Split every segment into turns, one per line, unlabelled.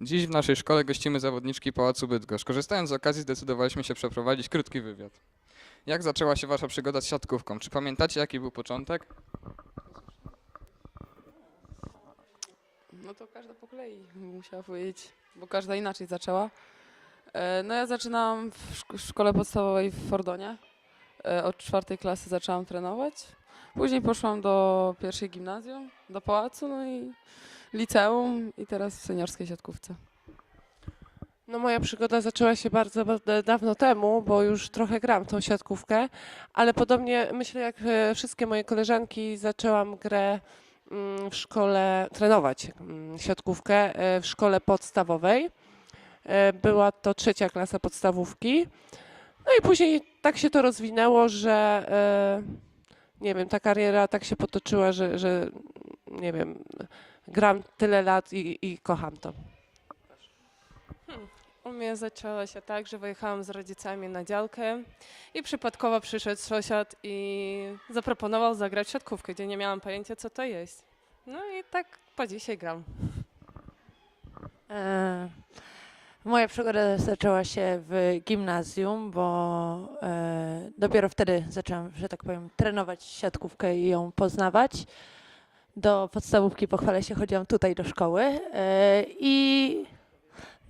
Dziś w naszej szkole gościmy zawodniczki Pałacu Bydgoszcz. Korzystając z okazji zdecydowaliśmy się przeprowadzić krótki wywiad. Jak zaczęła się wasza przygoda z siatkówką? Czy pamiętacie jaki był początek?
No to każda po kolei musiała powiedzieć, bo każda inaczej zaczęła. E, No ja zaczynałam w szk- w szkole podstawowej w Fordonie. E, Od czwartej klasy zaczęłam trenować. Później poszłam do pierwszej gimnazjum, do pałacu, no i liceum i teraz w seniorskiej siatkówce.
No moja przygoda zaczęła się bardzo ba- dawno temu, bo już trochę gram tą siatkówkę, ale podobnie myślę jak e, wszystkie moje koleżanki zaczęłam grę mm, w szkole, trenować mm, siatkówkę e, w szkole podstawowej. E, Była to trzecia klasa podstawówki. No i później tak się to rozwinęło, że nie wiem, ta kariera tak się potoczyła, że, że nie wiem, gram tyle lat i, i kocham to.
U mnie zaczęło się tak, że wyjechałam z rodzicami na działkę i przypadkowo przyszedł sąsiad i zaproponował zagrać siatkówkę, gdzie nie miałam pojęcia, co to jest. No i tak po dzisiaj gram.
E, Moja przygoda zaczęła się w gimnazjum, bo e, dopiero wtedy zaczęłam, że tak powiem, trenować siatkówkę i ją poznawać. Do podstawówki, pochwalę się, chodziłam tutaj do szkoły e, i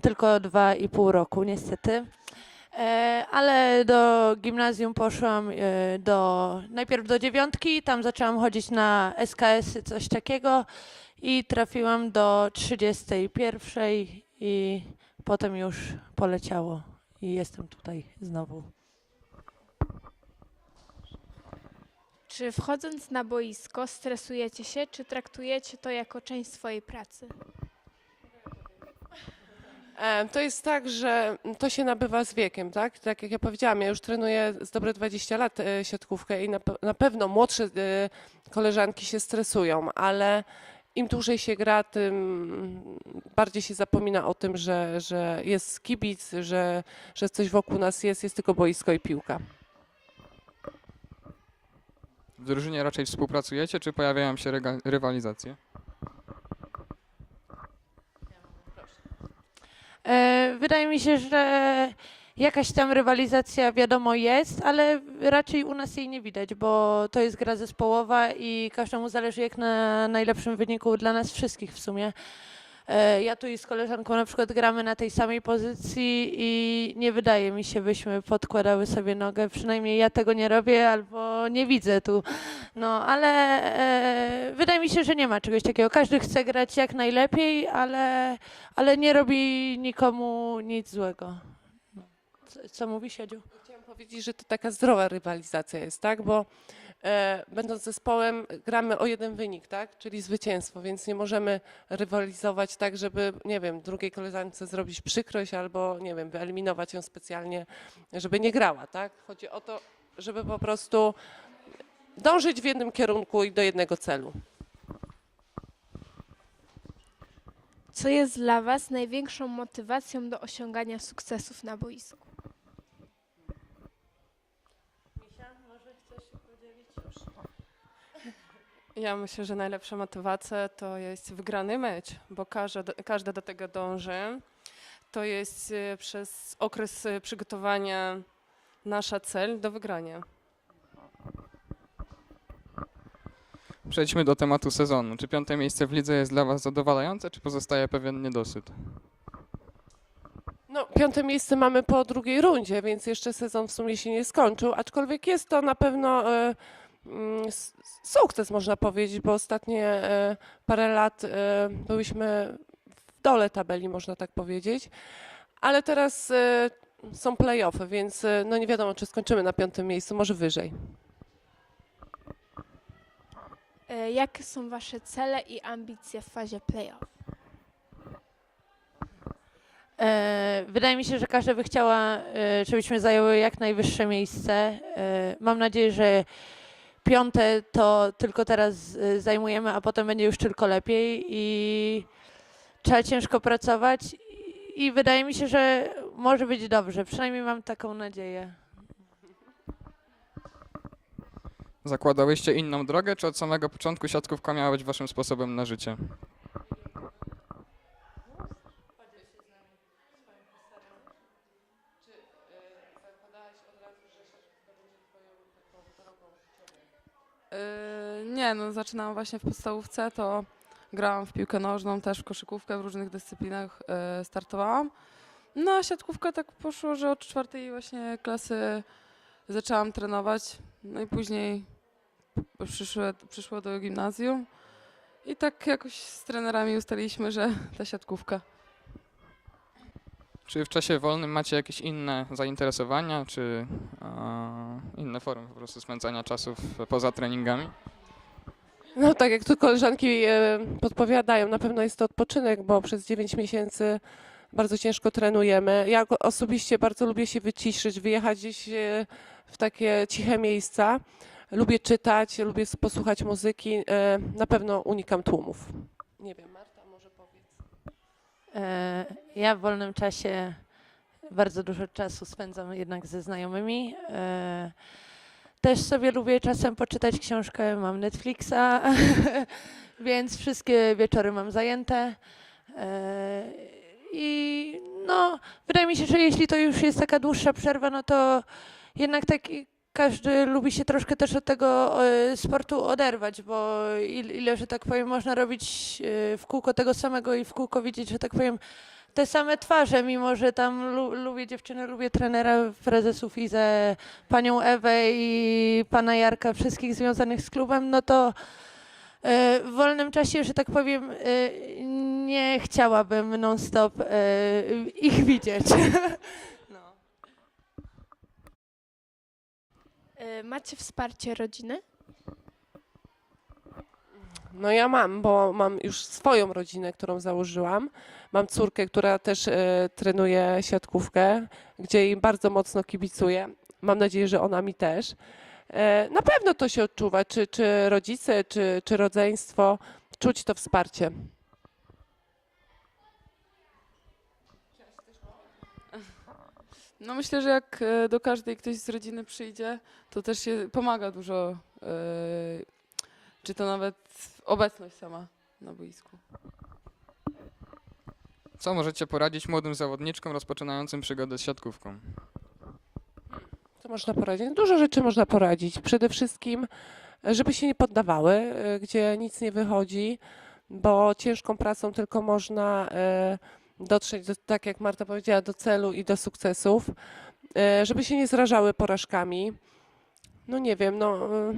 tylko dwa i pół roku niestety. E, Ale do gimnazjum poszłam e, do, najpierw do dziewiątki, tam zaczęłam chodzić na SKS-y, coś takiego i trafiłam do 31 i potem już poleciało i jestem tutaj znowu.
Czy wchodząc na boisko stresujecie się, czy traktujecie to jako część swojej pracy?
E, To jest tak, że to się nabywa z wiekiem, tak? Tak jak ja powiedziałam, ja już trenuję z dobre 20 lat e, siatkówkę i na, pe- na pewno młodsze e, koleżanki się stresują, ale im dłużej się gra, tym bardziej się zapomina o tym, że, że jest kibic, że, że coś wokół nas jest, jest tylko boisko i piłka.
Drużynie raczej współpracujecie, czy pojawiają się rywalizacje?
E, Wydaje mi się, że jakaś tam rywalizacja wiadomo jest, ale raczej u nas jej nie widać, bo to jest gra zespołowa i każdemu zależy jak na najlepszym wyniku dla nas wszystkich w sumie. E, Ja tu i z koleżanką na przykład gramy na tej samej pozycji i nie wydaje mi się, byśmy podkładały sobie nogę. Przynajmniej ja tego nie robię albo nie widzę tu. No, ale e, wydaje mi się, że nie ma czegoś takiego. Każdy chce grać jak najlepiej, ale, ale nie robi nikomu nic złego. Co, co mówi Siedziu?
Powiedzieć, że to taka zdrowa rywalizacja jest, tak? Bo e, będąc zespołem gramy o jeden wynik, tak? Czyli zwycięstwo, więc nie możemy rywalizować tak, żeby, nie wiem, drugiej koleżance zrobić przykrość albo, nie wiem, wyeliminować ją specjalnie, żeby nie grała, tak? Chodzi o to, żeby po prostu dążyć w jednym kierunku i do jednego celu.
Co jest dla Was największą motywacją do osiągania sukcesów na boisku?
Ja myślę, że najlepsza motywacja to jest wygrany mecz, bo każda, każda do tego dąży. To jest e, przez okres e, przygotowania nasza cel do wygrania.
Przejdźmy do tematu sezonu. Czy piąte miejsce w lidze jest dla was zadowalające, czy pozostaje pewien niedosyt?
No, piąte miejsce mamy po drugiej rundzie, więc jeszcze sezon w sumie się nie skończył, aczkolwiek jest to na pewno e, sukces, można powiedzieć, bo ostatnie e, parę lat e, byliśmy w dole tabeli, można tak powiedzieć, ale teraz e, są play-offy, więc no nie wiadomo, czy skończymy na piątym miejscu, może wyżej.
Jakie są Wasze cele i ambicje w fazie playoff?
Wydaje mi się, że każda by chciała, żebyśmy zajęły jak najwyższe miejsce. Mam nadzieję, że piąte to tylko teraz e, zajmujemy, a potem będzie już tylko lepiej i trzeba ciężko pracować i wydaje mi się, że może być dobrze. Przynajmniej mam taką nadzieję.
Zakładałyście inną drogę, czy od samego początku siatkówka miała być waszym sposobem na życie?
Yy, nie, no zaczynałam właśnie w podstawówce, to grałam w piłkę nożną, też w koszykówkę, w różnych dyscyplinach yy, startowałam. No a siatkówka tak poszło, że od czwartej właśnie klasy zaczęłam trenować, no i później przyszło, przyszło do gimnazjum i tak jakoś z trenerami ustaliliśmy, że ta siatkówka.
Czy w czasie wolnym macie jakieś inne zainteresowania, czy e, inne formy po prostu spędzania czasu w- poza treningami?
No tak jak tu koleżanki e, podpowiadają, na pewno jest to odpoczynek, bo przez 9 miesięcy bardzo ciężko trenujemy. Ja osobiście bardzo lubię się wyciszyć, wyjechać gdzieś e, w takie ciche miejsca. Lubię czytać, lubię posłuchać muzyki. E, Na pewno unikam tłumów. Nie wiem, Marta
Ja w wolnym czasie bardzo dużo czasu spędzam jednak ze znajomymi. E, Też sobie lubię czasem poczytać książkę, mam Netflixa, więc wszystkie wieczory mam zajęte. E, I no, wydaje mi się, że jeśli to już jest taka dłuższa przerwa, no to jednak taki każdy lubi się troszkę też od tego e, sportu oderwać, bo il- ile, że tak powiem, można robić e, w kółko tego samego i w kółko widzieć, że tak powiem, te same twarze, mimo że tam lu- lubię dziewczyny, lubię trenera, prezesów Izę, panią Ewę i pana Jarka, wszystkich związanych z klubem, no to e, w wolnym czasie, że tak powiem, nie chciałabym non-stop ich widzieć. No.
Y, Macie wsparcie rodziny?
No ja mam, bo mam już swoją rodzinę, którą założyłam. Mam córkę, która też e, trenuje siatkówkę, gdzie jej bardzo mocno kibicuję. Mam nadzieję, że ona mi też. E, na pewno to się odczuwa, czy, czy rodzice, czy, czy rodzeństwo, czuć to wsparcie.
No myślę, że jak e, do każdej ktoś z rodziny przyjdzie, to też się pomaga dużo, e, czy to nawet obecność sama na boisku.
Co możecie poradzić młodym zawodniczkom rozpoczynającym przygodę z siatkówką?
Co można poradzić? Dużo rzeczy można poradzić. Przede wszystkim, e, żeby się nie poddawały, e, gdzie nic nie wychodzi, bo ciężką pracą tylko można e, dotrzeć, do, tak jak Marta powiedziała, do celu i do sukcesów. E, Żeby się nie zrażały porażkami. No nie wiem, no. e,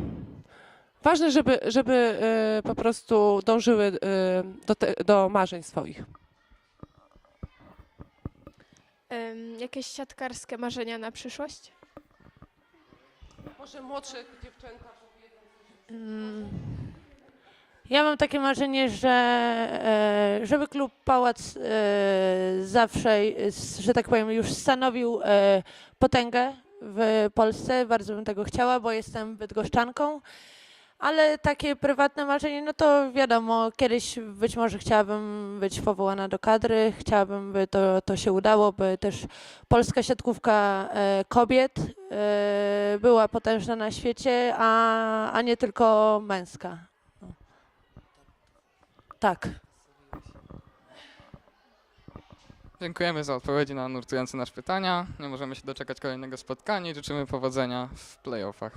Ważne, żeby, żeby e, po prostu dążyły do, te, do marzeń swoich.
Jakieś siatkarskie marzenia na przyszłość?
Może młodsze dziewczęta
Mm. Ja mam takie marzenie, że e, żeby klub Pałac e, zawsze, że tak powiem, już stanowił e, potęgę w Polsce. Bardzo bym tego chciała, bo jestem bydgoszczanką. Ale takie prywatne marzenie, no to wiadomo, kiedyś być może chciałabym być powołana do kadry, chciałabym, by to, to się udało, by też polska siatkówka kobiet była potężna na świecie, a, a nie tylko męska. Tak.
Dziękujemy za odpowiedzi na nurtujące nasze pytania. Nie możemy się doczekać kolejnego spotkania i życzymy powodzenia w playoffach.